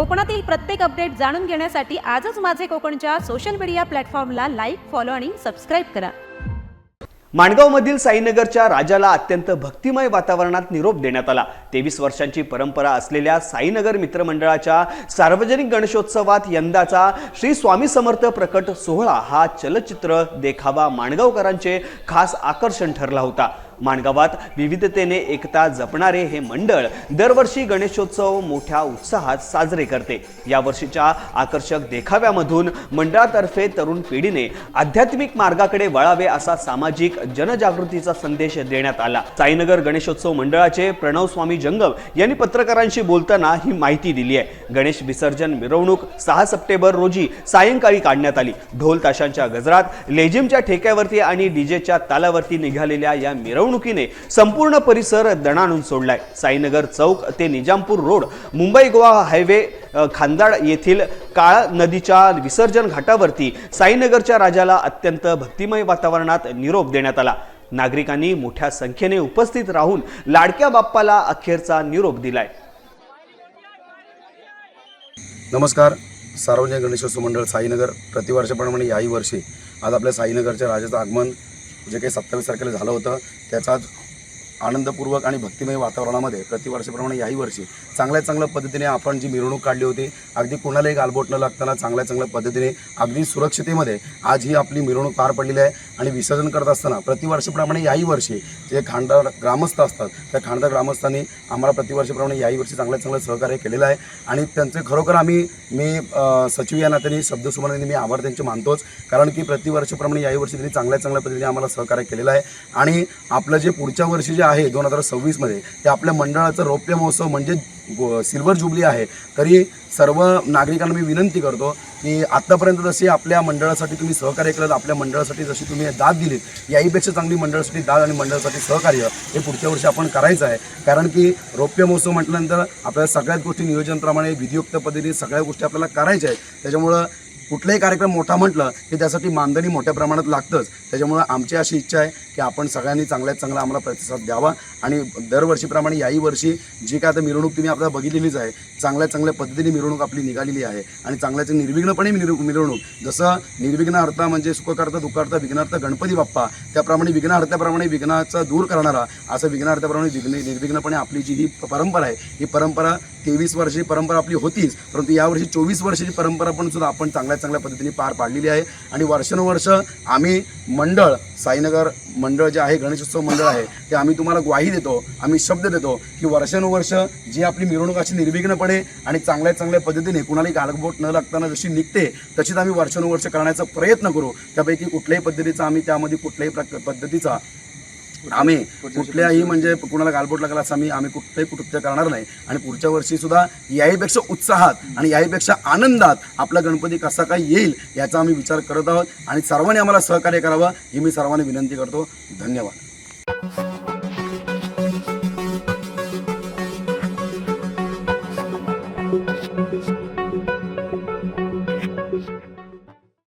कोकणातील प्रत्येक अपडेट जाणून घेण्यासाठी आजच माझे कोकणच्या सोशल मीडिया प्लॅटफॉर्मला लाईक फॉलो आणि सबस्क्राईब करा. माणगावमधील साईनगरच्या राजाला अत्यंत भक्तिमय वातावरणात निरोप देण्यात आला. तेवीस वर्षांची परंपरा असलेल्या साईनगर मित्रमंडळाच्या सार्वजनिक गणेशोत्सवात यंदाचा श्री स्वामी समर्थ प्रकट सोहळा हा चलचित्र देखावा माणगावकरांचे खास आकर्षण ठरला होता. माणगावात विविधतेने एकता जपणारे हे मंडळ दरवर्षी गणेशोत्सव मोठ्या उत्साहात साजरे करते. या वर्षीच्या आकर्षक देखाव्यामधून मंडळातर्फे तरुण पिढीने आध्यात्मिक मार्गाकडे वळावे असा सामाजिक जनजागृतीचा संदेश देण्यात आला. साईनगर गणेशोत्सव मंडळाचे प्रणव स्वामी जंगम यांनी पत्रकारांशी बोलताना ही माहिती दिली आहे. गणेश विसर्जन मिरवणूक सहा सप्टेंबर रोजी सायंकाळी काढण्यात आली. ढोल ताशांच्या गजरात लेझिमच्या ठेक्यावरती आणि डीजेच्या तालावरती निघालेल्या या मिरवणूक मिरवणुकीने संपूर्ण परिसर दणाणून सोडलाय. साईनगर चौक ते निजामपूर रोड मुंबई गोवा हायवे खांदाड येथील काळ नदीच्या विसर्जन घाटावरती साईनगरच्या राजाला अत्यंत भक्तिमय वातावरणात निरोप देण्यात आला. नागरिकांनी मोठ्या संख्येने उपस्थित राहून लाडक्या बाप्पाला अखेरचा निरोप दिलाय. नमस्कार. सार्वजनिक गणेशोत्सव मंडळ साईनगर. प्रतिवर्षाप्रमाणे याही वर्षी आज आपल्या साईनगरच्या राजाचं आगमन जे काही सत्तावीस तारखेला झालं होतं त्याचाच आनंदपूर्वक आणि भक्तिमय वातावरणामध्ये प्रतिवर्षाप्रमाणे याही वर्षी चांगल्या चांगल्या पद्धतीने आपण जी मिरवणूक काढली होती अगदी कोणालाही गालबोट न लागताना चांगल्या चांगल्या पद्धतीने अगदी सुरक्षितेमध्ये आज ही आपली मिरवणूक पार पडलेली आहे. आणि विसर्जन करत असताना प्रतिवर्षाप्रमाणे याही वर्षी जे खांडदार ग्रामस्थ असतात त्या खांडदार ग्रामस्थांनी आम्हाला प्रतिवर्षाप्रमाणे याही वर्षी चांगल्या चांगलं सहकार्य केलेलं आहे. आणि त्यांचे खरोखर आम्ही मी सचिव या नात्याने शब्दसुमनाने मी आभार त्यांचे मानतोच. कारण की प्रतिवर्षाप्रमाणे याही वर्षी त्यांनी चांगल्या चांगल्या पद्धतीने आम्हाला सहकार्य केलेलं आहे. आणि आपलं जे पुढच्या वर्षी जे आहे दोन हजार सव्वीसमध्ये ते आपल्या मंडळाचं रौप्य महोत्सव म्हणजे सिल्वर जुबली आहे. तरी सर्व नागरिकांना मी विनंती करतो की आत्तापर्यंत जशी आपल्या मंडळासाठी तुम्ही सहकार्य केलं आपल्या मंडळासाठी जशी तुम्ही दाद दिलीत याहीपेक्षा चांगली मंडळासाठी दाद आणि मंडळासाठी सहकार्य हे पुढच्या वर्षी आपण करायचं आहे. कारण की रौप्य महोत्सव म्हटल्यानंतर आपल्याला सगळ्याच गोष्टी नियोजनप्रमाणे विधियुक्त पद्धतीने सगळ्या गोष्टी आपल्याला करायच्या आहेत. त्याच्यामुळं कुठलाही कार्यक्रम मोठा म्हटलं की त्यासाठी मानधनी मोठ्या प्रमाणात लागतंच. त्याच्यामुळं आमची अशी इच्छा आहे की आपण सगळ्यांनी चांगल्यात चांगला आम्हाला प्रतिसाद द्यावा. आणि दरवर्षीप्रमाणे याही वर्षी जी काय आता मिरवणूक तुम्ही आपल्याला बघितलेलीच आहे चांगल्या चांगल्या पद्धतीने मिरवणूक आपली निघालेली आहे. आणि चांगल्याचं निर्विघ्नपणे मिरव मिरवणूक जसं निर्विघ्न अर्थ म्हणजे सुखकर्ता दुःखार्थ विघ्नार्थ गणपती बाप्पा त्याप्रमाणे विघ्नार्थाप्रमाणे विघ्नाचा दूर करणारा असं विघ्नार्थाप्रमाणे विघ्न निर्विघ्नपणे आपली जी ही परंपरा आहे ही परंपरा तेवीस वर्षाची परंपरा आपली होतीच परंतु यावर्षी चोवीस वर्षाची परंपरा पण सुद्धा आपण चांगल्या चांगल्या पद्धतीने पार पाडलेली आहे. आणि वर्षानुवर्ष आम्ही मंडळ साईनगर मंडळ जे आहे गणेशोत्सव मंडळ आहे ते आम्ही तुम्हाला ग्वाही देतो आम्ही शब्द देतो की वर्षानुवर्ष जी आपली मिरवणूक अशी निर्विघ्नपणे आणि चांगल्या चांगल्या पद्धतीने कुणालाही गालबोट न लागताना जशी निघते तशीच आम्ही वर्षानुवर्ष करण्याचा प्रयत्न करू. त्यापैकी कुठल्याही पद्धतीचा आम्ही त्यामध्ये कुठल्याही प्रक पद्धतीचा आम्ही कुठल्याही म्हणजे कुणाला गालबोट लागला असं आम्ही आम्ही कुठलंही कृत्य करणार नाही. आणि पुढच्या वर्षी सुद्धा याहीपेक्षा उत्साहात आणि याहीपेक्षा आनंदात आपला गणपती कसा काय येईल याचा आम्ही विचार करत आहोत. आणि सर्वांनी आम्हाला सहकार्य करावं ही मी सर्वांनी विनंती करतो. धन्यवाद.